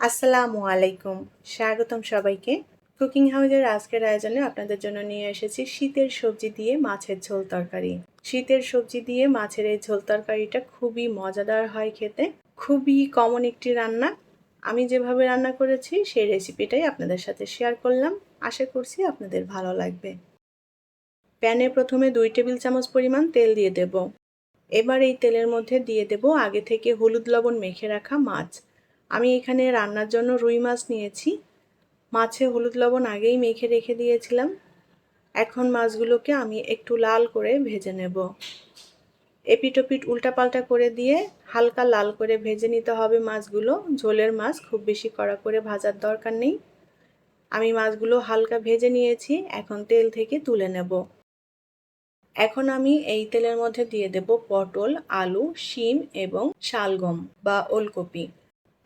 আসসালামু আলাইকুম। স্বাগতম সবাইকে। কুকিং হাউসের আজকের আয়োজনে আপনাদের জন্য নিয়ে এসেছি শীতের সবজি দিয়ে মাছের ঝোল তরকারি। শীতের সবজি দিয়ে মাছের এই ঝোল তরকারিটা খুবই মজাদার হয় খেতে। খুবই কমন একটি রান্না। আমি যেভাবে রান্না করেছি সেই রেসিপিটাই আপনাদের সাথে শেয়ার করলাম। আশা করছি আপনাদের ভালো লাগবে। প্যানে প্রথমে দুই টেবিল চামচ পরিমাণ তেল দিয়ে দেব। এবার এই তেলের মধ্যে দিয়ে দেব আগে থেকে হলুদ লবণ মেখে রাখা মাছ। আমি এখানে রান্নার জন্য রুই মাছ নিয়েছি। মাছে হলুদ লবণ আগেই মেখে রেখে দিয়েছিলাম। এখন মাছগুলোকে আমি একটু লাল করে ভেজে নেব। এপিটোপিট উল্টাপাল্টা করে দিয়ে হালকা লাল করে ভেজে নিতে হবে মাছগুলো। ঝোলের মাছ খুব বেশি কড়া করে ভাজার দরকার নেই। আমি মাছগুলো হালকা ভেজে নিয়েছি, এখন তেল থেকে তুলে নেব। এখন আমি এই তেলের মধ্যে দিয়ে দেব পটল, আলু, শিম এবং শালগম বা ওলকপি।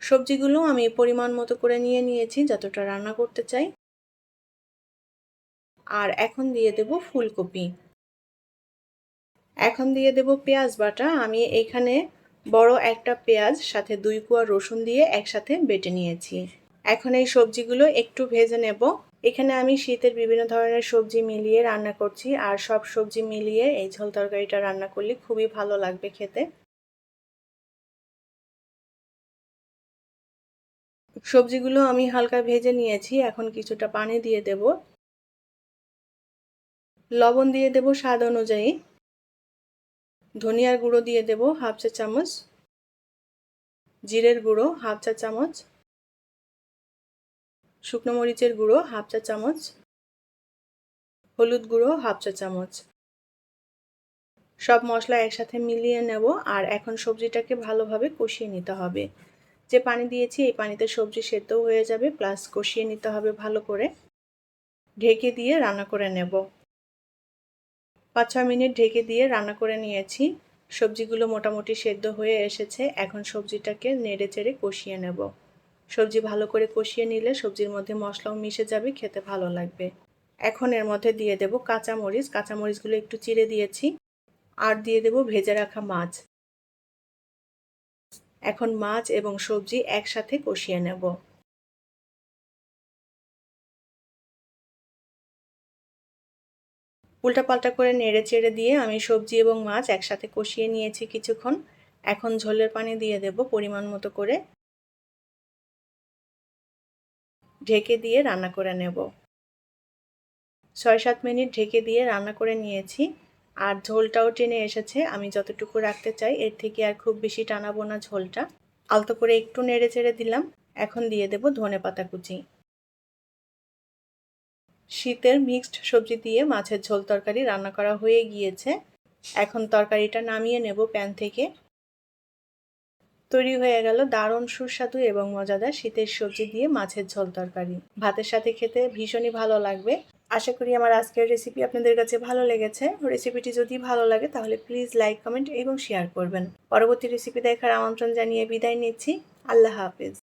সবজিগুলো আমি পরিমাণ মতো করে নিয়ে নিয়েছি যতটা রান্না করতে চাই। আর এখন দিয়ে দেব ফুলকপি। এখন দিয়ে দেব পেঁয়াজ বাটা। আমি এখানে বড় একটা পেঁয়াজ, সাথে দুই কুয়া রসুন দিয়ে একসাথে বেটে নিয়েছি। এখন এই সবজিগুলো একটু ভেজে নেব। এখানে আমি শীতের বিভিন্ন ধরনের সবজি মিলিয়ে রান্না করছি, আর সব সবজি মিলিয়ে এই ঝোল তরকারিটা রান্না করলে খুবই ভালো লাগবে খেতে। সবজিগুলো আমি হালকা ভেজে নিয়েছি, এখন কিছুটা পানি দিয়ে দেব। লবণ দিয়ে দেব স্বাদ অনুযায়ী। ধনিয়ার গুঁড়ো দিয়ে দেব হাফ চা চামচ। জিরের গুঁড়ো হাফ চা চামচ। শুকনো মরিচের গুঁড়ো হাফ চা চামচ। হলুদ গুঁড়ো হাফ চা চামচ। সব মশলা একসাথে মিলিয়ে নেব আর এখন সবজিটাকে ভালোভাবে কষিয়ে নিতে হবে। যে পানি দিয়েছি, এই পানিতে সবজি সেদ্ধও হয়ে যাবে প্লাস কষিয়ে নিতে হবে ভালো করে। ঢেকে দিয়ে রান্না করে নেব। পাঁচ ছ মিনিট ঢেকে দিয়ে রান্না করে নিয়েছি। সবজিগুলো মোটামুটি সেদ্ধ হয়ে এসেছে, এখন সবজিটাকে নেড়ে চেড়ে কষিয়ে নেব। সবজি ভালো করে কষিয়ে নিলে সবজির মধ্যে মশলাও মিশে যাবে, খেতে ভালো লাগবে। এখন এর মধ্যে দিয়ে দেব কাঁচামরিচ। কাঁচামরিচগুলো একটু চিড়ে দিয়েছি। আর দিয়ে দেব ভেজে রাখা মাছ। এখন মাছ এবং সবজি একসাথে কষিয়ে নেব। উল্টাপাল্টা করে নেড়ে চেড়ে দিয়ে আমি সবজি এবং মাছ একসাথে কষিয়ে নিয়েছি কিছুক্ষণ। এখন ঝোলের পানি দিয়ে দেব পরিমাণ মতো করে। ঢেকে দিয়ে রান্না করে নেব। ছয় সাত মিনিট ঢেকে দিয়ে রান্না করে নিয়েছি। আর ঝোলটাও টেনে এসেছে। আমি যতটুকু রাখতে চাই, এর থেকে আর খুব বেশি টানাবো না ঝোলটা। আলতো করে একটু নেড়ে চেড়ে দিলাম। এখন দিয়ে দেব ধনে পাতা কুচি। শীতের মিক্সড সবজি দিয়ে মাছের ঝোল তরকারি রান্না করা হয়ে গিয়েছে। এখন তরকারিটা নামিয়ে নেব প্যান থেকে। তৈরি হয়ে গেল দারুণ সুস্বাদু এবং মজাদার শীতের সবজি দিয়ে মাছের ঝোল তরকারি। ভাতের সাথে খেতে ভীষণই ভালো লাগবে। আশা করি আমার আজকের রেসিপি আপনাদের কাছে ভালো লেগেছে। রেসিপিটি যদি ভালো লাগে, তাহলে প্লিজ লাইক কমেন্ট এবং শেয়ার করবেন। পরবর্তী রেসিপি দেখার আমন্ত্রণ জানিয়ে বিদায় নিচ্ছি। আল্লাহ হাফিজ।